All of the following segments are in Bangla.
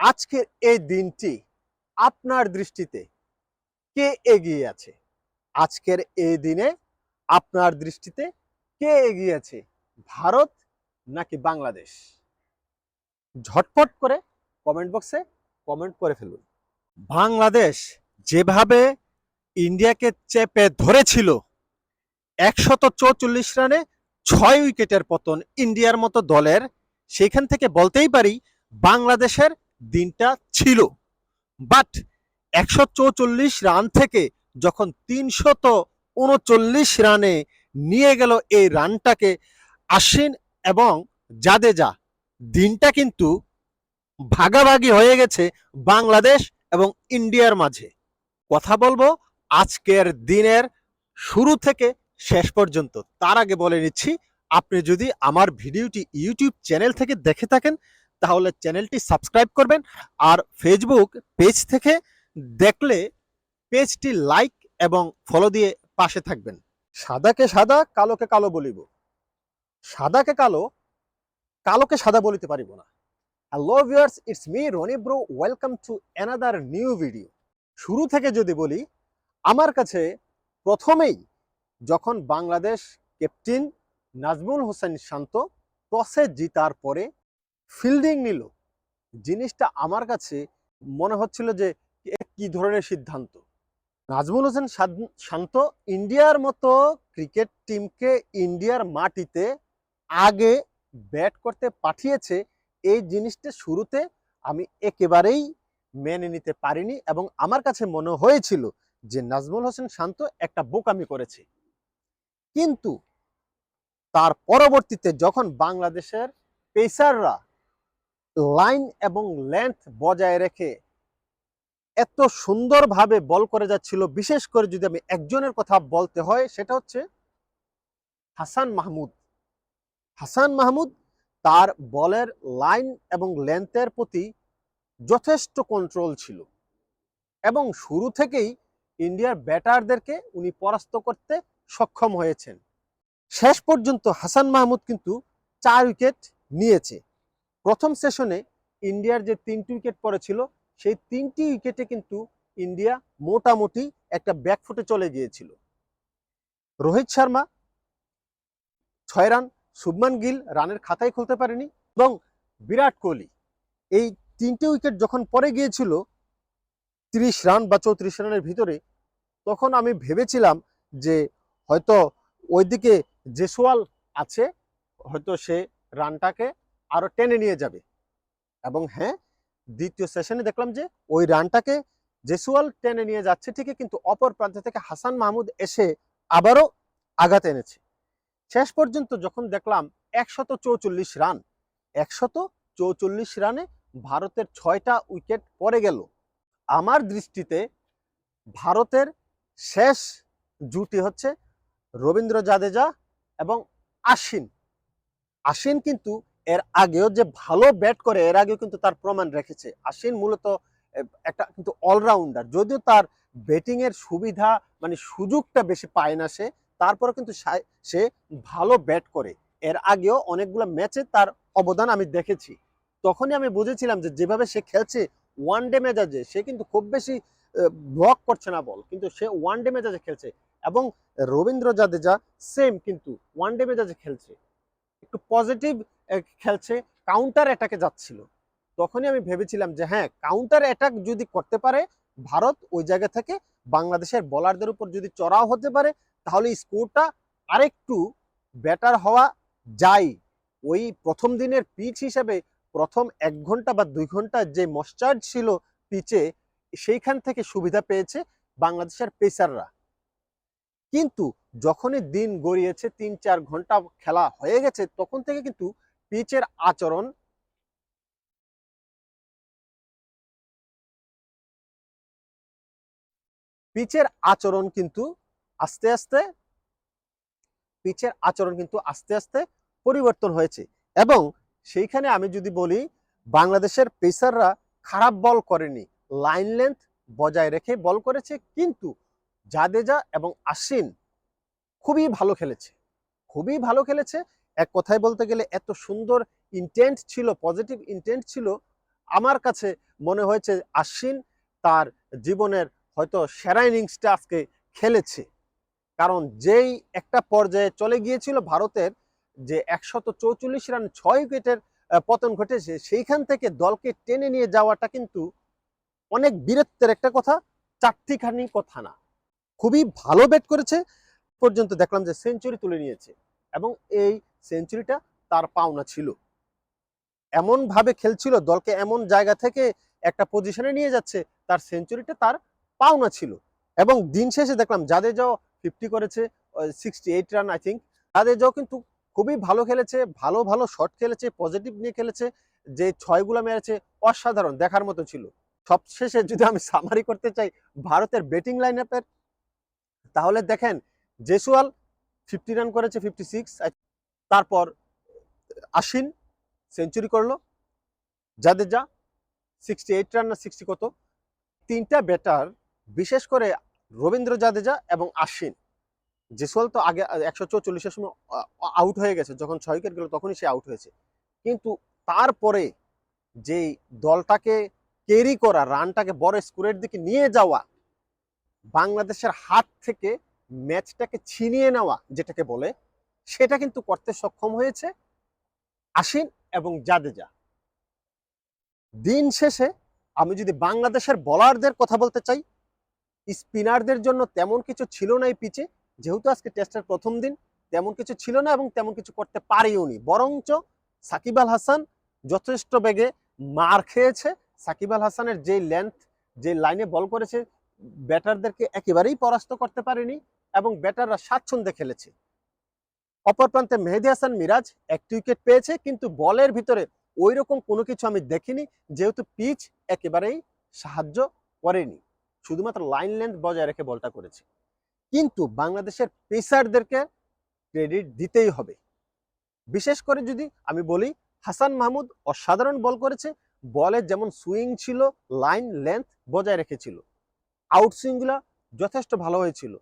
আজকের এই দিনটি আপনার দৃষ্টিতে কে এগিয়ে আছে? আজকের এই দিনে আপনার দৃষ্টিতে কে এগিয়ে আছে? ভারত নাকি বাংলাদেশ? ঝটপট করে কমেন্ট বক্সে কমেন্ট করে ফেলুন। বাংলাদেশ যেভাবে ইন্ডিয়াকে চেপে ধরেছিল, একশত চৌচল্লিশ রানে ছয় উইকেটের পতন ইন্ডিয়ার মতো দলের, সেখান থেকে বলতেই পারি বাংলাদেশের দিনটা ছিল। বাট একশো চৌচল্লিশ রান থেকে যখন তিনশত উনচল্লিশ রানে নিয়ে গেল এই রানটাকে আশ্বিন এবং জাদেজা, দিনটা কিন্তু ভাগাভাগি হয়ে গেছে বাংলাদেশ এবং ইন্ডিয়ার মাঝে। কথা বলব আজকের দিনের শুরু থেকে শেষ পর্যন্ত। তার আগে বলে নিচ্ছি, আপনি যদি আমার ভিডিওটি ইউটিউব চ্যানেল থেকে দেখে থাকেন তাহলে চ্যানেলটি সাবস্ক্রাইব করবেন আর ফেসবুক পেজ থেকে দেখলে পেজটি লাইক এবং ফলো দিয়ে পাশে থাকবেন। সাদাকে সাদা, কালোকে কালো বলিব। সাদাকে কালো, কালোকে সাদা বলিতে পারিব না। Hello viewers it's me Roni bro welcome to another new video শুরু থেকে যদি বলি, আমার কাছে প্রথমেই যখন বাংলাদেশ ক্যাপ্টেন নাজমুল হোসেন শান্ত টসে জিতার পরে ফিল্ডিং নিল। জিনিসটা আমার কাছে মনে হচ্ছিল যে কি ধরনের সিদ্ধান্ত? নাজমুল হোসেন শান্ত ইন্ডিয়ার মতো ক্রিকেট টিমকে ইন্ডিয়ার মাটিতে আগে ব্যাট করতে পাঠিয়েছে, এই জিনিসটা শুরুতে আমি একেবারেই মেনে নিতে পারিনি এবং আমার কাছে মনে হয়েছিল যে, নাজমুল হোসেন শান্ত একটা বোকামি করেছে। কিন্তু তার পরবর্তীতে যখন বাংলাদেশের পেসাররা লাইন এবং লেন্থ বজায় রেখে এত সুন্দরভাবে বল করে যাচ্ছিল, বিশেষ করে যদি আমি একজনের কথা বলতে হয়, সেটা হচ্ছে হাসান মাহমুদ। হাসান মাহমুদ তার বলের লাইন এবং লেন্থের প্রতি যথেষ্ট কন্ট্রোল ছিল এবং শুরু থেকেই ইন্ডিয়ার ব্যাটারদেরকে উনি পরাস্ত করতে সক্ষম হয়েছেন। শেষ পর্যন্ত হাসান মাহমুদ কিন্তু চার উইকেট নিয়েছে। প্রথম সেশনে ইন্ডিয়ার যে তিনটি উইকেট পড়েছিল সেই তিনটি উইকেটে কিন্তু ইন্ডিয়া মোটামুটি একটা ব্যাকফুটে চলে গিয়েছিল। রোহিত শর্মা ছয় রান শুভমান গিল রানের খাতায় খুলতে পারেনি এবং বিরাট কোহলি এই তিনটে উইকেট যখন পরে গিয়েছিল, তিরিশ রান বা চৌত্রিশ রানের ভিতরে, তখন আমি ভেবেছিলাম যে হয়তো ওইদিকে জেসওয়াল আছে, হয়তো সে রানটাকে আরও টেনে নিয়ে যাবে। এবং হ্যাঁ দ্বিতীয় সেশনে দেখলাম যে ওই রানটাকে জেসুয়াল টেনে নিয়ে যাচ্ছে ঠিকই, কিন্তু অপর প্রান্ত থেকে হাসান মাহমুদ এসে আবারও আঘাত এনেছে। শেষ পর্যন্ত যখন দেখলাম একশত চৌচল্লিশ রান, একশত চৌচল্লিশ রানে ভারতের ছয়টা উইকেট পড়ে গেল। আমার দৃষ্টিতে ভারতের শেষ জুটি হচ্ছে রবীন্দ্র জাদেজা এবং আশ্বিন। আশ্বিন কিন্তু এর আগেও যে ভালো ব্যাট করে, এর আগেও কিন্তু তার প্রমাণ রেখেছে। আশ্বিন মূলত একটা কিন্তু অলরাউন্ডার যদিও তার ব্যাটিং এর সুবিধা মানে সুযোগটা বেশি পায় না সে তারপরে কিন্তু সে ভালো ব্যাট করে। এর আগেও অনেকগুলো ম্যাচে তার অবদান আমি দেখেছি। তখনই আমি বুঝেছিলাম যে যেভাবে সে খেলছে ওয়ান ডে মেজাজে, সে কিন্তু খুব বেশি ব্লক করছে না বল, কিন্তু সে ওয়ান ডে মেজাজে খেলছে। এবং রবীন্দ্র জাদেজা সেম কিন্তু ওয়ান ডে মেজাজে খেলছে। একটু পজিটিভ খেলছে কাউন্টার অ্যাটাকে যাচ্ছিল। তখনই আমি ভেবেছিলাম যে হ্যাঁ কাউন্টার অ্যাটাক যদি করতে পারে, ভারত ওই জায়গা থেকে বাংলাদেশের বোলারদের উপর যদি চড়াও হতে পারে, তাহলে স্কোরটা আরেকটু বেটার হওয়া যায়। ওই প্রথম দিনের পিচ হিসেবে প্রথম এক ঘণ্টা বা দুই ঘণ্টা যে মশ্চার্জ ছিল পিচে সেইখান থেকে সুবিধা পেয়েছে বাংলাদেশের পেসাররা কিন্তু যখনই দিন গড়িয়েছে তিন চার ঘণ্টা খেলা হয়ে গেছে, তখন থেকে কিন্তু পিচের আচরণ পিচের আচরণ কিন্তু আস্তে আস্তে, পিচের আচরণ কিন্তু আস্তে আস্তে পরিবর্তন হয়েছে। এবং সেইখানে আমি যদি বলি, বাংলাদেশের পেসাররা খারাপ বল করেনি, লাইন লেন্থ বজায় রেখে বল করেছে, কিন্তু জাদেজা এবং আশ্বিন খুবই ভালো খেলেছে। খুবই ভালো খেলেছে। এক কথায় বলতে গেলে এত সুন্দর ইন্টেন্ট ছিল পজিটিভ ইন্টেন্ট ছিল। আমার কাছে মনে হয়েছে আশ্বিন তার জীবনের হয়তো সেরা ইনিংসটা আজকে খেলেছে। কারণ যেই একটা পর্যায়ে চলে গিয়েছিল ভারতের, যে একশত চৌচল্লিশ রান ছয় উইকেটের পতন ঘটেছে, সেইখান থেকে দলকে টেনে নিয়ে যাওয়াটা কিন্তু অনেক বীরত্বের একটা কথা, চারটিখানি কথা না। খুবই ভালো ব্যাট করেছে। পর্যন্ত দেখলাম যে সেঞ্চুরি তুলে নিয়েছে এবং এই সেঞ্চুরিটা তার পাওনা ছিল। এমন ভাবে খেলছিল, দলকে এমন জায়গা থেকে একটা পজিশনে নিয়ে যাচ্ছে, তার সেঞ্চুরিটা তার পাওনা ছিল। এবং দিন শেষে দেখলাম জাদেজাও ফিফটি করেছে sixty eight run I think জাদেজাও কিন্তু খুবই ভালো খেলেছে, ভালো ভালো শট খেলেছে পজিটিভ নিয়ে খেলেছে, যে ছয়গুলো মেরেছে অসাধারণ দেখার মতো ছিল। সবশেষে যদি আমি সামারি করতে চাই, ভারতের ব্যাটিং লাইন তাহলে দেখেন জেসুয়াল ফিফটি রান করেছে ফিফটি সিক্স তারপর আশ্বিন সেঞ্চুরি করল, জাদেজা সিক্সটি এইট রান না সিক্সটি কত? তিনটা ব্যাটার বিশেষ করে রবীন্দ্র জাদেজা এবং আশ্বিন। জেসওয়াল তো আগে একশো চৌচল্লিশের সময় আউট হয়ে গেছে, যখন ছয় উইকেট গেল, তখনই সে আউট হয়েছে। কিন্তু তারপরে যেই দলটাকে ক্যারি করা রানটাকে বড় স্কোরের দিকে নিয়ে যাওয়া, বাংলাদেশের হাত থেকে ম্যাচটাকে ছিনিয়ে নেওয়া যেটাকে বলে, সেটা কিন্তু করতে সক্ষম হয়েছে আশ্বিন এবং জাদেজা। দিন শেষে আমি যদি বাংলাদেশের বলারদের কথা বলতে চাই, স্পিনারদের জন্য তেমন কিছু ছিল না এই পিচে, যেহেতু আজকে টেস্টের প্রথম দিন, তেমন কিছু ছিল না এবং তেমন কিছু করতে পারেও নি। বরঞ্চ সাকিব আল হাসান যথেষ্ট বেগে মার খেয়েছে। সাকিব আল হাসানের যে লেন্থ যে লাইনে বল করেছে, ব্যাটারদেরকে একেবারেই পরাস্ত করতে পারেনি। এবং ব্যাটাররা স্বাচ্ছন্দ্যে খেলেছে। অপর প্রান্তে মেহেদি হাসান মিরাজ একটি উইকেট পেয়েছে, কিন্তু বলের ভিতরে ওই রকম কোনো কিছু আমি দেখিনি, যেহেতু পিচ একেবারেই সাহায্য করেনি। শুধুমাত্র লাইন লেন্থ বজায় রেখে বলটা করেছে। কিন্তু বাংলাদেশের পেসারদেরকে ক্রেডিট দিতেই হবে। বিশেষ করে যদি আমি বলি, হাসান মাহমুদ অসাধারণ বল করেছে বলের যেমন সুইং ছিল লাইন লেন্থ বজায় রেখেছিল। আউট সুইংগুলো যথেষ্ট ভালো হয়েছিল।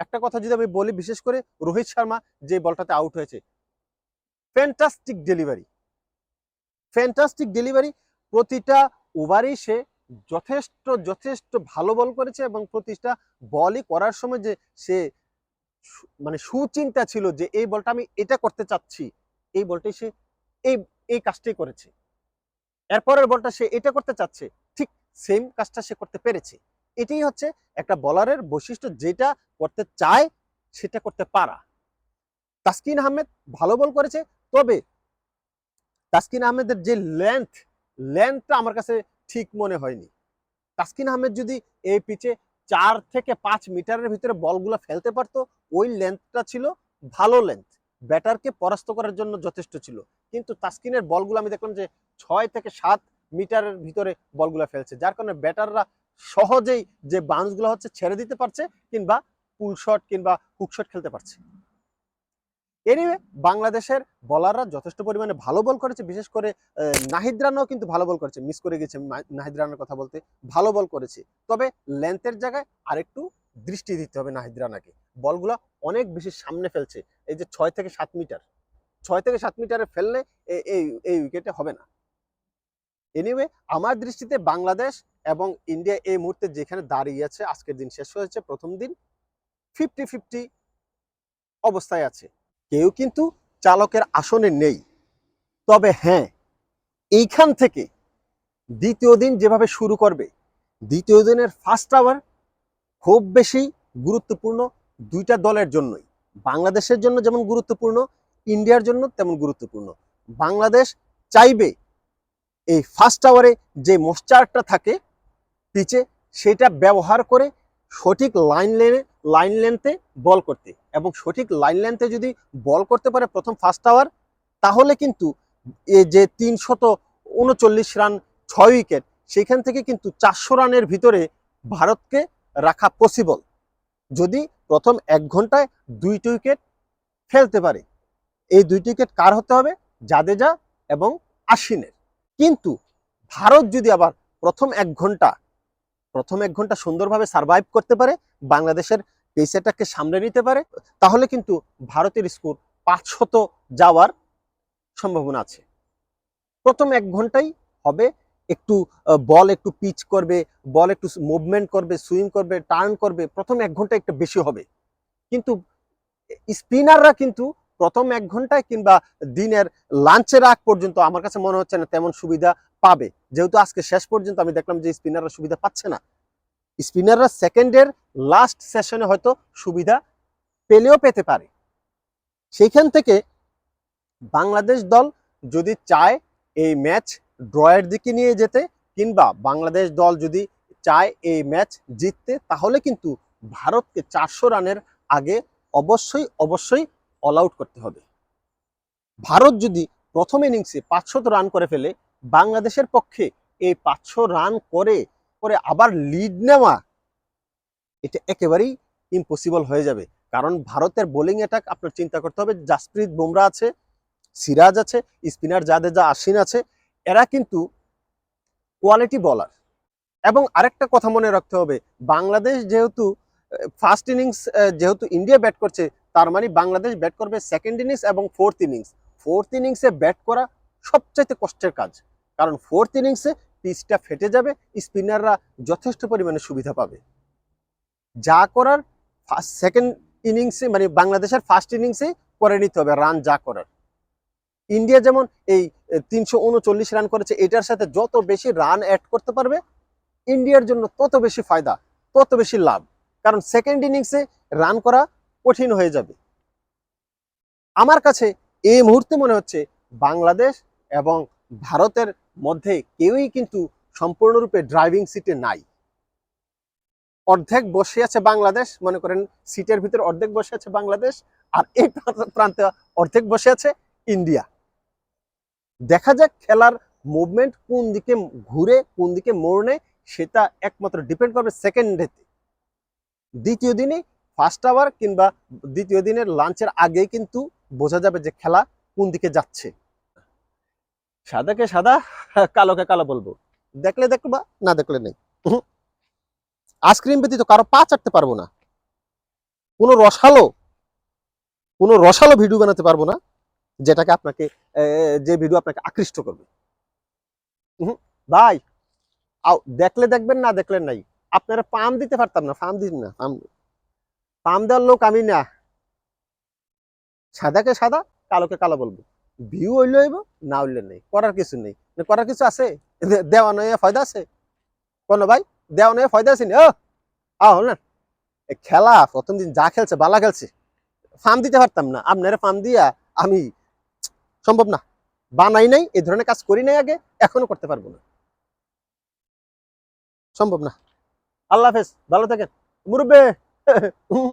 একটা কথা যদি আমি বলি, বিশেষ করে রোহিত শর্মা যে বলটাতে আউট হয়েছে। ফ্যান্টাস্টিক ডেলিভারি ফ্যান্টাস্টিক ডেলিভারি প্রতিটা ওভারেই সে যথেষ্ট যথেষ্ট ভালো বল করেছে এবং প্রতিটা বলই করার সময় যে সে মানে সুচিন্তা ছিল যে এই বলটা আমি এটা করতে চাচ্ছি, এই বলটাই সে এই এই কাজটাই করেছে। এরপরের বলটা সে এটা করতে চাচ্ছে, ঠিক সেম কাজটা সে করতে পেরেছে। এটাই হচ্ছে একটা বলারের বৈশিষ্ট্য যেটা করতে চায়, সেটা করতে পারা। তাসকিন আহমেদ ভালো বল করেছে, তবে তাসকিন আহমেদের যে লেন্থ লেন্থটা আমার কাছে ঠিক মনে হয়নি। তাসকিন আহমেদ যদি এই পিচে চার থেকে পাঁচ মিটারের ভিতরে বলগুলো ফেলতে পারতো, ওই লেন্থটা ছিল ভালো লেন্থ ব্যাটারকে পরাস্ত করার জন্য যথেষ্ট ছিল। কিন্তু তাসকিনের বলগুলো আমি দেখলাম যে ছয় থেকে সাত মিটারের ভিতরে বলগুলো ফেলছে। যার কারণে ব্যাটাররা সহজেই যে বাউন্সগুলো হচ্ছে ছেড়ে দিতে পারছে কিংবা পুল শট কিংবা হুক শট খেলতে পারছে। এনিওয়ে বাংলাদেশের বলাররা যথেষ্ট পরিমাণে ভালো বল করেছে, বিশেষ করে নাহিদ রানাও কিন্তু ভালো বল করেছে। মিস করে গেছে নাহিদ রানার কথা বলতে। ভালো বল করেছে। তবে লেন্থের জায়গায় আরেকটু দৃষ্টি দিতে হবে নাহিদ রানাকে বলগুলো অনেক বেশি সামনে ফেলছে। এই যে ছয় থেকে সাত মিটার। ছয় থেকে সাত মিটারে ফেললে এই উইকেটে হবে না। এনিওয়ে আমার দৃষ্টিতে বাংলাদেশ এবং ইন্ডিয়া এই মুহূর্তে যেখানে দাঁড়িয়ে আছে, আজকের দিন শেষ হয়েছে, প্রথম দিন ফিফটি ফিফটি অবস্থায় আছে। কেউ কিন্তু চালকের আসনে নেই। তবে হ্যাঁ এইখান থেকে দ্বিতীয় দিন যেভাবে শুরু করবে, দ্বিতীয় দিনের ফার্স্ট আওয়ার খুব বেশি গুরুত্বপূর্ণ দুইটা দলের জন্যই। বাংলাদেশের জন্য যেমন গুরুত্বপূর্ণ ইন্ডিয়ার জন্য তেমন গুরুত্বপূর্ণ। বাংলাদেশ চাইবে এই ফার্স্ট আওয়ারে যে মোশ্চারটা থাকে, পিচে, সেটা ব্যবহার করে সঠিক লাইন লেনে লাইন লেন্থে বল করতে। এবং সঠিক লাইন লেন্থে যদি বল করতে পারে প্রথম ফার্স্ট আওয়ার তাহলে কিন্তু এ যে তিনশত উনচল্লিশ রান ছয় উইকেট সেখান থেকে কিন্তু চারশো রানের ভিতরে ভারতকে রাখা পসিবল যদি প্রথম এক ঘন্টায় দুইটি উইকেট ফেলতে পারে, এই দুইটি উইকেট কার হতে হবে? জাদেজা এবং আশ্বিনের। কিন্তু ভারত যদি আবার প্রথম এক ঘণ্টা, প্রথম এক ঘণ্টা সুন্দরভাবে সার্ভাইভ করতে পারে, বাংলাদেশের পেসারটাকে সামলে নিতে পারে, তাহলে কিন্তু ভারতের স্কোর পাঁচশত যাওয়ার সম্ভাবনা আছে। প্রথম এক ঘন্টাই হবে, একটু বল একটু পিচ করবে বল একটু মুভমেন্ট করবে সুইং করবে টার্ন করবে, প্রথম এক ঘণ্টা একটু বেশি হবে। কিন্তু স্পিনাররা কিন্তু প্রথম এক ঘন্টায় কিংবা দিনের লাঞ্চের আগ পর্যন্ত আমার কাছে মনে হচ্ছে না তেমন সুবিধা পাবে। যেহেতু আজকে শেষ পর্যন্ত আমি দেখলাম যে স্পিনাররা সুবিধা পাচ্ছে না। স্পিনাররা সেকেন্ডের লাস্ট সেশনে হয়তো সুবিধা পেলেও পেতে পারে। সেইখান থেকে বাংলাদেশ দল যদি চায় এই ম্যাচ ড্রয়ের দিকে নিয়ে যেতে কিংবা বাংলাদেশ দল যদি চায় এই ম্যাচ জিততে, তাহলে কিন্তু ভারতকে চারশো রানের আগে অবশ্যই অবশ্যই অল আউট করতে হবে। ভারত যদি প্রথম ইনিংসে পাঁচশত রান করে ফেলে, বাংলাদেশের পক্ষে এই পাঁচশো রান করে করে আবার লিড নেওয়া, এটা একেবারেই ইম্পসিবল হয়ে যাবে। কারণ ভারতের বোলিং অ্যাটাক আপনার চিন্তা করতে হবে, জাসপ্রীত বুমরা আছে, সিরাজ আছে স্পিনার জাদেজা আশ্বিন আছে, এরা কিন্তু কোয়ালিটি বলার এবং আরেকটা কথা মনে রাখতে হবে, বাংলাদেশ যেহেতু ফার্স্ট ইনিংস যেহেতু ইন্ডিয়া ব্যাট করছে তার মানে বাংলাদেশ ব্যাট করবে সেকেন্ড ইনিংস এবং ফোর্থ ইনিংস ফোর্থ ইনিংসে ব্যাট করা সবচাইতে কষ্টের কাজ। কারণ ফোর্থ ইনিংসে পিচটা ফেটে যাবে স্পিনাররা যথেষ্ট পরিমাণে সুবিধা পাবে। যা করার ফার্স্ট সেকেন্ড ইনিংসে মানে বাংলাদেশের ফার্স্ট ইনিংসে করে নিতে হবে রান যা করার। ইন্ডিয়া যেমন এই তিনশো উনচল্লিশ রান করেছে, এটার সাথে যত বেশি রান অ্যাড করতে পারবে ইন্ডিয়ার জন্য তত বেশি ফায়দা, তত বেশি লাভ। কারণ সেকেন্ড ইনিংসে রান করা কঠিন হয়ে যাবে। আমার কাছে এই মুহূর্তে মনে হচ্ছে বাংলাদেশ এবং ভারতের মধ্যে কেউই কিন্তু সম্পূর্ণরূপে ড্রাইভিং সিটে নাই। অর্ধেক বসে আছে বাংলাদেশ, মনে করেন সিটের ভিতরে অর্ধেক বসে আছে বাংলাদেশ আর এই প্রান্ত- অর্ধেক বসে আছে ইন্ডিয়া। দেখা যাক খেলার মুভমেন্ট কোন দিকে ঘুরে, কোন দিকে মোড় নেয়, সেটা একমাত্র ডিপেন্ড করবে সেকেন্ড দ্বিতীয় দিনে ফার্স্ট আওয়ার কিংবা দ্বিতীয় দিনের লাঞ্চের আগেই কিন্তু বোঝা যাবে যে খেলা কোন দিকে যাচ্ছে। সাদাকে সাদা, কালোকে কালো বলব। দেখলে দেখবা না দেখলে নেই। আইসক্রিম ব্যতীত কারও পা চাটতে পারব না। কোনো রসালো কোনো রসালো ভিডিও বানাতে পারব না, যেটাকে আপনাকে যে ভিডিও আপনাকে আকৃষ্ট করবে। ভাই দেখলে দেখবেন না দেখলেন নাই। আপনারা পাম দিতে পারতাম না ফার্ম দিন না, পাম পাম দেওয়ার লোক আমি না। সাদাকে সাদা, কালোকে কালো বলব। ভিউ হইলে হইব, না হইলে নেই। করার কিছু নেই। করার কিছু আছে? দেওয়া নয় ফায়দা আছে? কোনো ভাই, দেওয়া নয় ফায়দা আছে ও আহ না। খেলা, প্রথম দিন যা খেলছে, বালা খেলছে। ফার্ম দিতে পারতাম না। আপনারা ফার্ম দিয়া আমি সম্ভব না। বানাই নাই এই ধরনের কাজ করি নাই আগে, এখনও করতে পারব না। সম্ভব না। আল্লাহ হাফেজ, ভালো থাকেন। মুরব্বে